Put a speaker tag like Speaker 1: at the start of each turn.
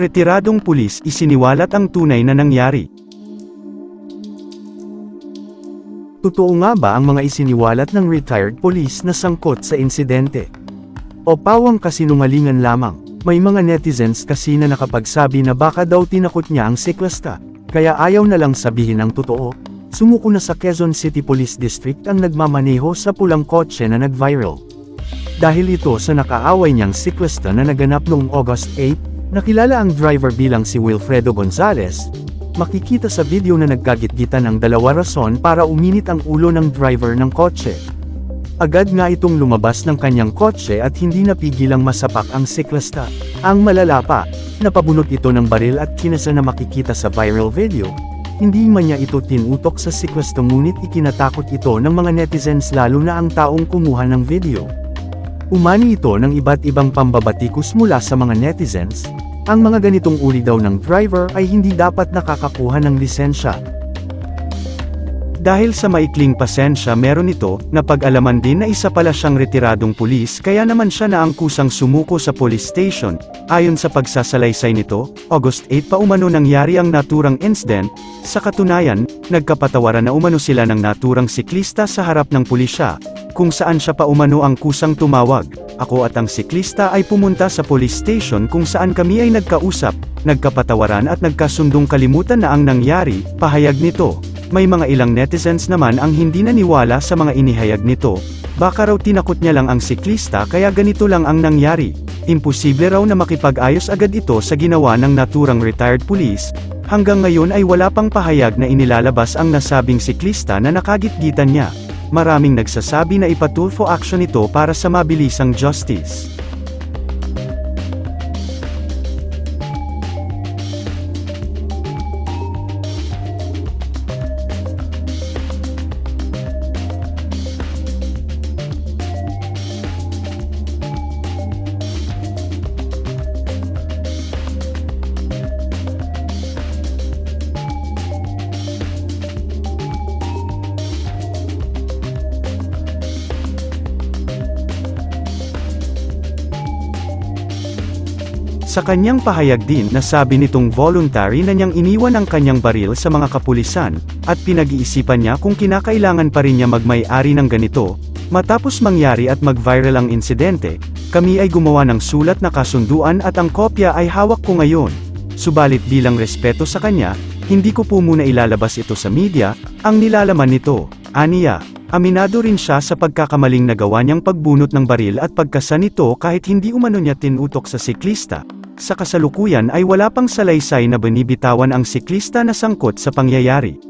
Speaker 1: Retiradong pulis isiniwalat ang tunay na nangyari. Totoo nga ba ang mga isiniwalat ng retired police na sangkot sa insidente? O pawang kasinungalingan lamang, may mga netizens kasi na nakapagsabi na baka daw tinakot niya ang siklasta, kaya ayaw na lang sabihin ang totoo. Sumuko na sa Quezon City Police District ang nagmamaneho sa pulang kotse na nag-viral. Dahil ito sa nakaaway niyang siklista na naganap noong August 8, nakilala ang driver bilang si Wilfredo Gonzales, makikita sa video na nagkagitgitan ang dalawa rason para uminit ang ulo ng driver ng kotse. Agad nga itong lumabas ng kanyang kotse at hindi napigilang masapak ang siklista. Ang malala pa, napabunot ito ng baril at kinasa na makikita sa viral video, hindi man niya ito tinutok sa siklista ngunit ikinatakot ito ng mga netizens lalo na ang taong kumuha ng video. Umani ito ng iba't ibang pambabatikos mula sa mga netizens, ang mga ganitong uri daw ng driver ay hindi dapat nakakakuha ng lisensya. Dahil sa maikling pasensya meron ito, napag-alaman din na isa pala siyang retiradong pulis kaya naman siya na ang kusang sumuko sa police station. Ayon sa pagsasalaysay nito, August 8 pa umano nangyari ang naturang incident, sa katunayan, nagkapatawaran na umano sila ng naturang siklista sa harap ng pulisya, kung saan siya pa umano ang kusang tumawag. Ako at ang siklista ay pumunta sa police station kung saan kami ay nagkausap, nagkapatawaran at nagkasundong kalimutan na ang nangyari, pahayag nito. May mga ilang netizens naman ang hindi naniwala sa mga inihayag nito, baka raw tinakot niya lang ang siklista kaya ganito lang ang nangyari. Imposible raw na makipag-ayos agad ito sa ginawa ng naturang retired police, hanggang ngayon ay wala pang pahayag na inilalabas ang nasabing siklista na nakagitgitan niya. Maraming nagsasabi na ipatulfo action ito para sa mabilisang justice. Sa kanyang pahayag din na sabi nitong voluntary na niyang iniwan ang kanyang baril sa mga kapulisan, at pinag-iisipan niya kung kinakailangan pa rin niya magmay-ari ng ganito, matapos mangyari at mag-viral ang insidente, kami ay gumawa ng sulat na kasunduan at ang kopya ay hawak ko ngayon. Subalit bilang respeto sa kanya, hindi ko po muna ilalabas ito sa media, ang nilalaman nito, aniya. Aminado rin siya sa pagkakamaling nagawa niyang pagbunot ng baril at pagkasa nito kahit hindi umano niya tinutok sa siklista. Sa kasalukuyan ay wala pang salaysay na binibitawan ang siklista na sangkot sa pangyayari.